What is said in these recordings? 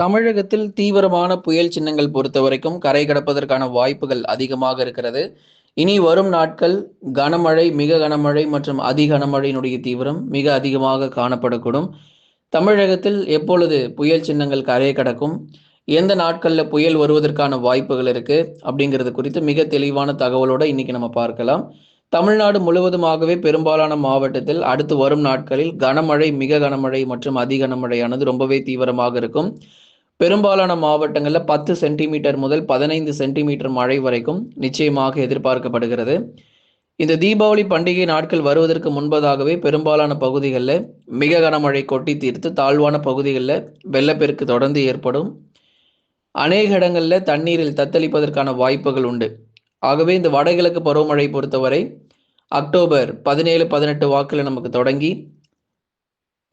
தமிழகத்தில் தீவிரமான புயல் சின்னங்கள் பொறுத்த வரைக்கும் கரை கடப்பதற்கான வாய்ப்புகள் அதிகமாக இருக்கிறது. இனி வரும் நாட்கள் கனமழை மிக கனமழை மற்றும் அதி கனமழையினுடைய தீவிரம் மிக அதிகமாக காணப்படக்கூடும். தமிழகத்தில் எப்பொழுது புயல் சின்னங்கள் கரையை கடக்கும்? எந்த நாட்களில் புயல் வருவதற்கான வாய்ப்புகள் இருக்கு? அப்படிங்கிறது குறித்து மிக தெளிவான தகவலோட இன்னைக்கு நம்ம பார்க்கலாம். தமிழ்நாடு முழுவதுமாகவே பெரும்பாலான மாவட்டத்தில் அடுத்து வரும் நாட்களில் கனமழை மிக கனமழை மற்றும் அதி கனமழையானது ரொம்பவே தீவிரமாக இருக்கும். பெரும்பாலான மாவட்டங்களில் பத்து சென்டிமீட்டர் முதல் பதினைந்து சென்டிமீட்டர் மழை வரைக்கும் நிச்சயமாக எதிர்பார்க்கப்படுகிறது. இந்த தீபாவளி பண்டிகை நாட்கள் வருவதற்கு முன்பதாகவே பெரும்பாலான பகுதிகளில் மிக கனமழை கொட்டி தீர்த்து தாழ்வான பகுதிகளில் வெள்ளப்பெருக்கு தொடர்ந்து ஏற்படும். அநேக இடங்களில் தண்ணீரில் தத்தளிப்பதற்கான வாய்ப்புகள் உண்டு. ஆகவே இந்த வடகிழக்கு பருவமழை பொறுத்தவரை அக்டோபர் பதினேழு பதினெட்டு வாக்கில் நமக்கு தொடங்கி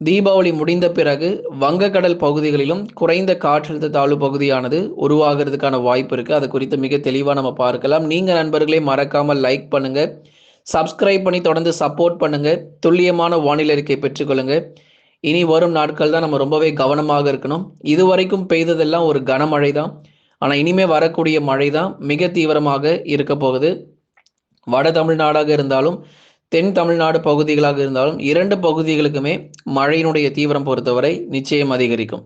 தீபாவளி முடிந்த பிறகு வங்கக்கடல் பகுதிகளிலும் குறைந்த காற்றழுத்த தாழ்வு பகுதியானது உருவாகிறதுக்கான வாய்ப்பு இருக்கு. அது குறித்து மிக தெளிவாக நம்ம பார்க்கலாம். நீங்க நண்பர்களே மறக்காமல் லைக் பண்ணுங்க. சப்ஸ்கிரைப் பண்ணி தொடர்ந்து சப்போர்ட் பண்ணுங்க. துல்லியமான வானிலை அறிக்கை பெற்றுக்கொள்ளுங்க இனி வரும் நாட்கள் தான் நம்ம ரொம்பவே கவனமாக இருக்கணும். இதுவரைக்கும் பெய்ததெல்லாம் ஒரு கனமழை தான் ஆனா இனிமே வரக்கூடிய மழை தான் மிக தீவிரமாக இருக்க போகுது. வட தமிழ்நாடாக இருந்தாலும் தென் தமிழ்நாடு பகுதிகளாக இருந்தாலும் இரண்டு பகுதிகளுக்குமே மழையினுடைய தீவிரம் பொறுத்தவரை நிச்சயம் அதிகரிக்கும்.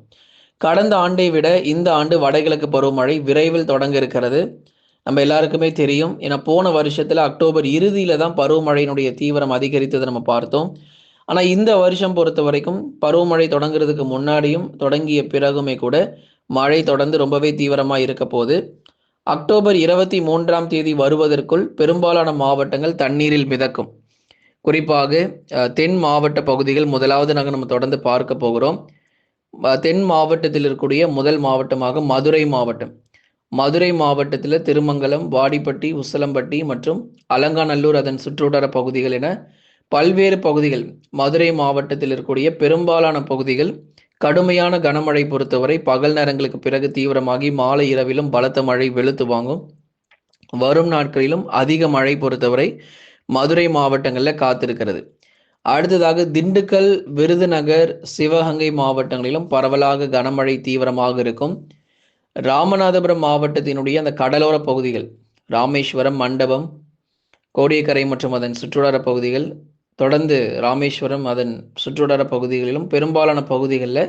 கடந்த ஆண்டை விட இந்த ஆண்டு வடகிழக்கு பருவமழை விரைவில் தொடங்க இருக்கிறது. நம்ம எல்லாருக்குமே தெரியும். ஏன்னா போன வருஷத்துல அக்டோபர் இறுதியில தான் பருவமழையினுடைய தீவிரம் அதிகரித்ததை நம்ம பார்த்தோம். ஆனா இந்த வருஷம் பொறுத்த வரைக்கும் பருவமழை தொடங்குறதுக்கு முன்னாடியும் தொடங்கிய பிறகுமே கூட மழை தொடர்ந்து ரொம்பவே தீவிரமா இருக்க போது அக்டோபர் இருபத்தி மூன்றாம் தேதி வருவதற்குள் பெரும்பாலான மாவட்டங்கள் தண்ணீரில் மிதக்கும். குறிப்பாக தென் மாவட்ட பகுதிகள் முதலாவது நாங்கள் நம்ம தொடர்ந்து பார்க்க போகிறோம். தென் மாவட்டத்தில் இருக்கக்கூடிய முதல் மாவட்டமாக மதுரை மாவட்டம். மதுரை மாவட்டத்தில் திருமங்கலம் வாடிப்பட்டி உசலம்பட்டி மற்றும் அலங்காநல்லூர் அதன் சுற்றுவட்டார பகுதிகள் என பல்வேறு பகுதிகள் மதுரை மாவட்டத்தில் இருக்கக்கூடிய பெரும்பாலான பகுதிகள் கடுமையான கனமழை பொறுத்தவரை பகல் நேரங்களுக்கு பிறகு தீவிரமாகி மாலை இரவிலும் பலத்த மழை வெளுத்து வாங்கும். வரும் நாட்களிலும் அதிக மழை பொறுத்தவரை மதுரை மாவட்டங்களில் காத்திருக்கிறது. அடுத்ததாக திண்டுக்கல் விருதுநகர் சிவகங்கை மாவட்டங்களிலும் பரவலாக கனமழை தீவிரமாக இருக்கும். ராமநாதபுரம் மாவட்டத்தினுடைய அந்த கடலோர பகுதிகள் ராமேஸ்வரம் மண்டபம் கோடியக்கரை மற்றும் அதன் சுற்றுவட்டார பகுதிகள் தொடர்ந்து ராமேஸ்வரம் அதன் சுற்றுவட்டார பகுதிகளிலும் பெரும்பாலான பகுதிகளில்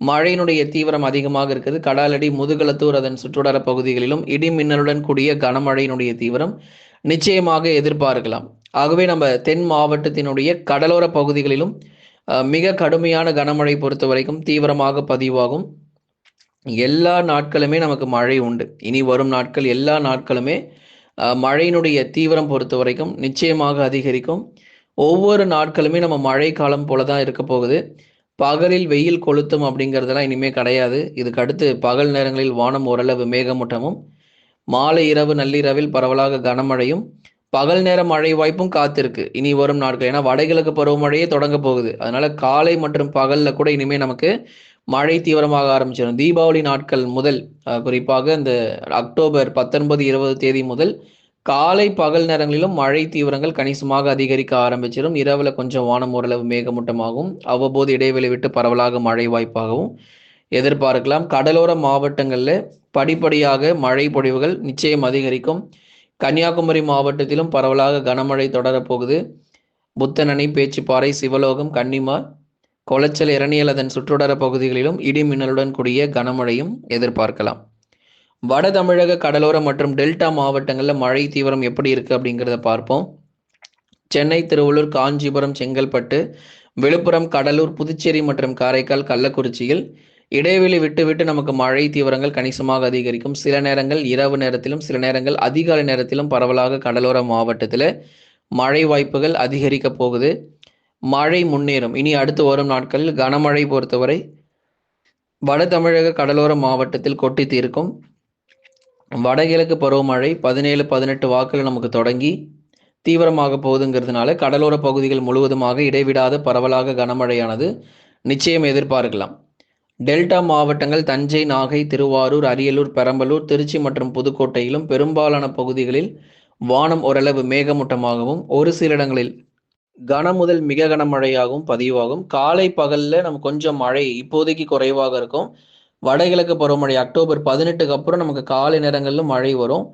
மழையினுடைய தீவிரம் அதிகமாக இருக்குது. கடாலடி முதுகலத்தூர் அதன் சுற்றுவட்டார பகுதிகளிலும் இடி மின்னலுடன் கூடிய கனமழையினுடைய தீவிரம் நிச்சயமாக எதிர்பார்க்கலாம். ஆகவே நம்ம தென் மாவட்டத்தினுடைய கடலோர பகுதிகளிலும் மிக கடுமையான கனமழை பொறுத்த வரைக்கும் தீவிரமாக பதிவாகும். எல்லா நாட்களுமே நமக்கு மழை உண்டு. இனி வரும் நாட்கள் எல்லா நாட்களுமே மழையினுடைய தீவிரம் பொறுத்த வரைக்கும் நிச்சயமாக அதிகரிக்கும். ஒவ்வொரு நாட்களுமே நம்ம மழை காலம் போல தான் இருக்க போகுது. பகலில் வெயில் கொளுத்தும் அப்படிங்கிறதெல்லாம் இனிமே கிடையாது. இதுக்கு அடுத்து பகல் நேரங்களில் வானம் ஓரளவு மேகமூட்டமும் மாலை இரவு நள்ளிரவில் பரவலாக கனமழையும் பகல் நேர மழை வாய்ப்பும் காத்திருக்கு. இனி வரும் நாட்கள். ஏன்னா வடகிழக்கு பருவமழையே தொடங்க போகுது. அதனால காலை மற்றும் பகல்ல கூட இனிமே நமக்கு மழை தீவிரமாக ஆரம்பிச்சிடும். தீபாவளி நாட்கள் முதல் குறிப்பாக இந்த அக்டோபர் பத்தொன்பது இருபது தேதி முதல் காலை பகல் நேரங்களிலும் மழை தீவிரங்கள் கணிசமாக அதிகரிக்க ஆரம்பிச்சிடும். இரவுல கொஞ்சம் வானம் ஓரளவு மேகமூட்டமாகவும் அவ்வப்போது இடைவெளி விட்டு பரவலாக மழை வாய்ப்பாகவும் எதிர்பார்க்கலாம். கடலோர மாவட்டங்களில் படிப்படியாக மழை பொழிவுகள் நிச்சயம் அதிகரிக்கும். கன்னியாகுமரி மாவட்டத்திலும் பரவலாக கனமழை தொடரப்போகுது. புத்தனணி பேச்சுப்பாறை சிவலோகம் கன்னிமார் கொளச்சல் இரணியல் அதன் சுற்றுடர பகுதிகளிலும் இடி மின்னலுடன் கூடிய கனமழையும் எதிர்பார்க்கலாம். வட தமிழக கடலோர மற்றும் டெல்டா மாவட்டங்களில் மழை தீவிரம் எப்படி இருக்கு அப்படிங்கிறத பார்ப்போம். சென்னை திருவள்ளூர் காஞ்சிபுரம் செங்கல்பட்டு விழுப்புரம் கடலூர் புதுச்சேரி மற்றும் காரைக்கால் கள்ளக்குறிச்சியில் இடைவெளி விட்டு விட்டு நமக்கு மழை தீவிரங்கள் கணிசமாக அதிகரிக்கும். சில நேரங்கள் இரவு நேரத்திலும் சில நேரங்கள் அதிகாலை நேரத்திலும் பரவலாக கடலோர மாவட்டத்தில் மழை வாய்ப்புகள் அதிகரிக்க போகுது. மழை முன்னேறும். இனி அடுத்து வரும் நாட்களில் கனமழை பொறுத்தவரை வட தமிழக கடலோர மாவட்டத்தில் கொட்டி தீர்க்கும். வடகிழக்கு பருவமழை பதினேழு பதினெட்டு வாக்கில் நமக்கு தொடங்கி தீவிரமாக போகுதுங்கிறதுனால கடலோர பகுதிகள் முழுவதுமாக இடைவிடாத பரவலாக கனமழையானது நிச்சயம் எதிர்பார்க்கலாம். டெல்டா மாவட்டங்கள் தஞ்சை நாகை திருவாரூர் அரியலூர் பெரம்பலூர் திருச்சி மற்றும் புதுக்கோட்டையிலும் பெரும்பாலான பகுதிகளில் வானம் ஓரளவு மேகமூட்டமாகவும் ஒரு சில இடங்களில் கன முதல் மிக கனமழையாகவும் பதிவாகும். காலை பகல்ல நம்ம கொஞ்சம் மழை இப்போதைக்கு குறைவாக இருக்கும். வடகிழக்கு பருவமழை அக்டோபர் பதினெட்டுக்கு அப்புறம் நமக்கு காலை நேரங்களிலும் மழை வரும்.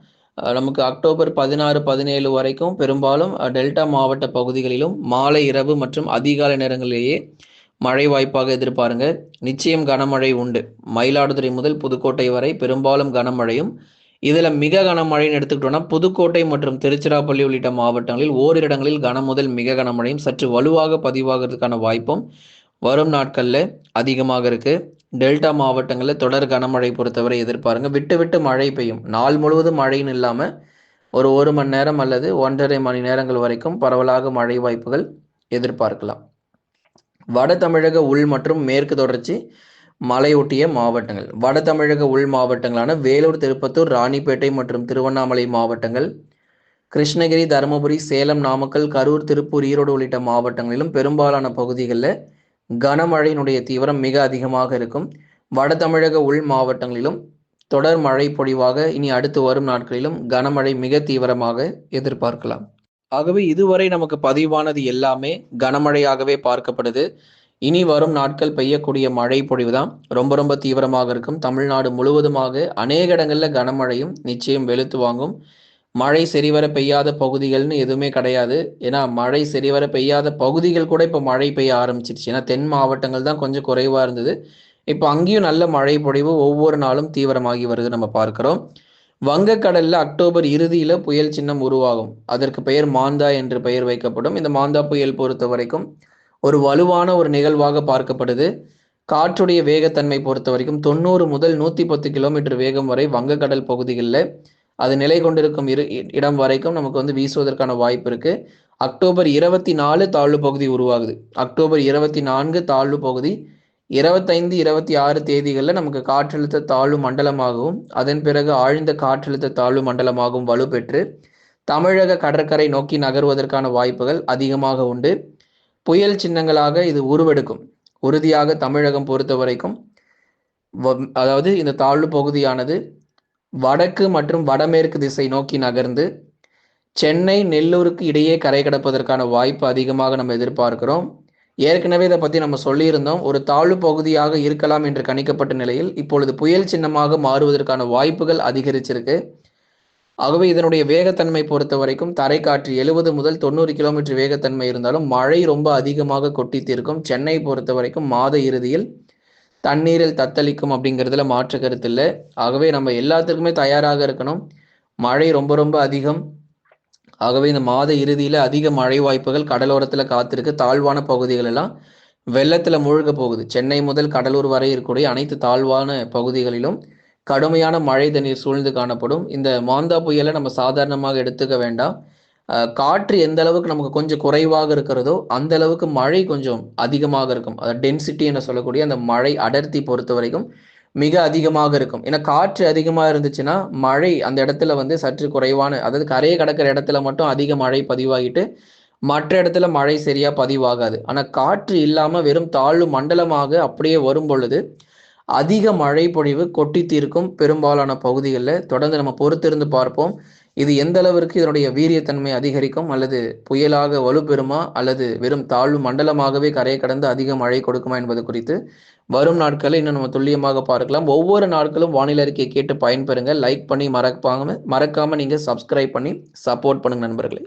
நமக்கு அக்டோபர் பதினாறு பதினேழு வரைக்கும் பெரும்பாலும் டெல்டா மாவட்ட பகுதிகளிலும் மாலை இரவு மற்றும் அதிகாலை நேரங்களிலேயே மழை வாய்ப்பாக எதிர்பாருங்க. நிச்சயம் கனமழை உண்டு. மயிலாடுதுறை முதல் புதுக்கோட்டை வரை பெரும்பாலும் கனமழையும். இதில் மிக கனமழைன்னு எடுத்துக்கிட்டோம்னா புதுக்கோட்டை மற்றும் திருச்சிராப்பள்ளி உள்ளிட்ட மாவட்டங்களில் ஓரிரு இடங்களில் கன முதல் மிக கனமழையும் சற்று வலுவாக பதிவாகிறதுக்கான வாய்ப்பும் வரும் நாட்களில் அதிகமாக இருக்குது டெல்டா மாவட்டங்களில் தொடர் கனமழை பொறுத்தவரை எதிர்பாருங்க. விட்டு விட்டு மழை பெய்யும். நாள் முழுவதும் மழைன்னு இல்லாமல் ஒரு ஒரு மணி நேரம் அல்லது ஒன்றரை மணி நேரங்கள் வரைக்கும் பரவலாக மழை வாய்ப்புகள் எதிர்பார்க்கலாம். வட தமிழக உள் மற்றும் மேற்கு தொடர்ச்சி மலையொட்டிய மாவட்டங்கள். வட தமிழக உள் மாவட்டங்களான வேலூர் திருப்பத்தூர் ராணிப்பேட்டை மற்றும் திருவண்ணாமலை மாவட்டங்கள் கிருஷ்ணகிரி தருமபுரி சேலம் நாமக்கல் கரூர் திருப்பூர் ஈரோடு உள்ளிட்ட மாவட்டங்களிலும் பெரும்பாலான பகுதிகளில் கனமழையினுடைய தீவிரம் மிக அதிகமாக இருக்கும். வட தமிழக உள் மாவட்டங்களிலும் தொடர் மழை பொழிவாக இனி அடுத்து வரும் நாட்களிலும் கனமழை மிக தீவிரமாக எதிர்பார்க்கலாம். ஆகவே இதுவரை நமக்கு பதிவானது எல்லாமே கனமழையாகவே பார்க்கப்படுது. இனி வரும் நாட்கள் பெய்யக்கூடிய மழை பொழிவு தான் ரொம்ப ரொம்ப தீவிரமாக இருக்கும். தமிழ்நாடு முழுவதுமாக அநேக இடங்களில் கனமழையும் நிச்சயம் வெளுத்து வாங்கும். மழை சரிவர பெய்யாத பகுதிகள்னு எதுவுமே கிடையாது. ஏன்னா மழை சரிவர பெய்யாத பகுதிகள் கூட இப்போ மழை பெய்ய ஆரம்பிச்சிருச்சு. ஏன்னா தென் மாவட்டங்கள் தான் கொஞ்சம் குறைவாக இருந்தது. இப்போ அங்கேயும் நல்ல மழை பொழிவு ஒவ்வொரு நாளும் தீவிரமாகி வருது நம்ம பார்க்குறோம். வங்கக்கடல்ல அக்டோபர் இறுதியில புயல் சின்னம் உருவாகும். அதற்கு பெயர் மாந்தா என்று பெயர் வைக்கப்படும். இந்த மாந்தா புயல் பொறுத்த வரைக்கும் ஒரு வலுவான ஒரு நிகழ்வாக பார்க்கப்படுது. காற்றுடைய வேகத்தன்மை பொறுத்த வரைக்கும் தொண்ணூறு முதல் நூற்றி பத்து கிலோமீட்டர் வேகம் வரை வங்கக்கடல் பகுதிகளில் அது நிலை கொண்டிருக்கும் இரு இடம் வரைக்கும் நமக்கு வந்து வீசுவதற்கான வாய்ப்பு இருக்கு. அக்டோபர் இருபத்தி நாலு தாழ்வு பகுதி உருவாகுது. அக்டோபர் இருபத்தி நான்கு தாழ்வு பகுதி இருபத்தைந்து இருபத்தி ஆறு தேதிகளில் நமக்கு காற்றழுத்த தாழ்வு மண்டலமாகவும் அதன் பிறகு ஆழ்ந்த காற்றழுத்த தாழ்வு மண்டலமாகவும் வலுப்பெற்று தமிழக கடற்கரை நோக்கி நகர்வதற்கான வாய்ப்புகள் அதிகமாக உண்டு. புயல் சின்னங்களாக இது உருவெடுக்கும். உறுதியாக தமிழகம் பொறுத்த வரைக்கும் வ- அதாவது இந்த தாழ்வு பகுதியானது வடக்கு மற்றும் வடமேற்கு திசை நோக்கி நகர்ந்து சென்னை நெல்லூருக்கு இடையே கரை கடப்பதற்கான வாய்ப்பு அதிகமாக நம்ம எதிர்பார்க்கிறோம். ஏற்கனவே இதை பற்றி நம்ம சொல்லியிருந்தோம். ஒரு தாழ்வு பகுதியாக இருக்கலாம் என்று கணிக்கப்பட்ட நிலையில் இப்பொழுது புயல் சின்னமாக மாறுவதற்கான வாய்ப்புகள் அதிகரிச்சிருக்கு. ஆகவே இதனுடைய வேகத்தன்மை பொறுத்த வரைக்கும் தரைக்காற்று எழுபது முதல் தொண்ணூறு கிலோமீட்டர் வேகத்தன்மை இருந்தாலும் மழை ரொம்ப அதிகமாக கொட்டி தீர்க்கும். சென்னை பொறுத்த வரைக்கும் மாத இறுதியில் தண்ணீரில் தத்தளிக்கும் அப்படிங்கிறதுல மாற்று கருத்து இல்லை. ஆகவே நம்ம எல்லாத்துக்குமே தயாராக இருக்கணும். மழை ரொம்ப ரொம்ப அதிகம். ஆகவே இந்த மாத இறுதியில் அதிக மழை வாய்ப்புகள் கடலோரத்தில் காத்திருக்கு. தாழ்வான பகுதிகள் எல்லாம் வெள்ளத்தில் மூழ்க போகுது. சென்னை முதல் கடலூர் வரை இருக்கக்கூடிய அனைத்து தாழ்வான பகுதிகளிலும் கடுமையான மழை தண்ணீர் சூழ்ந்து காணப்படும். இந்த மாந்தா புயலை நம்ம சாதாரணமாக எடுத்துக்க வேண்டாம். காற்று எந்த அளவுக்கு நமக்கு கொஞ்சம் குறைவாக இருக்கிறதோ அந்த அளவுக்கு மழை கொஞ்சம் அதிகமாக இருக்கும். அதாவது டென்சிட்டி என்று சொல்லக்கூடிய அந்த மழை அடர்த்தி பொறுத்த வரைக்கும் மிக அதிகமாக இருக்கும். ஏன்னா காற்று அதிகமாக இருந்துச்சுன்னா மழை அந்த இடத்துல வந்து சற்று குறைவான அதாவது கரையை கடக்கிற இடத்துல மட்டும் அதிக மழை பதிவாகிட்டு மற்ற இடத்துல மழை சரியா பதிவாகாது. ஆனால் காற்று இல்லாமல் வெறும் தாழ்வு மண்டலமாக அப்படியே வரும் பொழுது அதிக மழை பொழிவு கொட்டி தீர்க்கும் பெரும்பாலான பகுதிகளில் தொடர்ந்து நம்ம பொறுத்திருந்து பார்ப்போம். இது எந்த அளவிற்கு இதனுடைய வீரியத்தன்மை அதிகரிக்கும்? அல்லது புயலாக வலுப்பெறுமா? அல்லது வெறும் தாழ்வு மண்டலமாகவே கரையை கடந்து அதிக மழை கொடுக்குமா என்பது குறித்து வரும் நாட்களில் இன்னும் நம்ம துல்லியமாக பார்க்கலாம். ஒவ்வொரு நாட்களும் வானிலை அறிக்கையை கேட்டு பயன்பெறுங்க. லைக் பண்ணி மறக்காம மறக்காம நீங்க சப்ஸ்கிரைப் பண்ணி சப்போர்ட் பண்ணுங்க நண்பர்களே.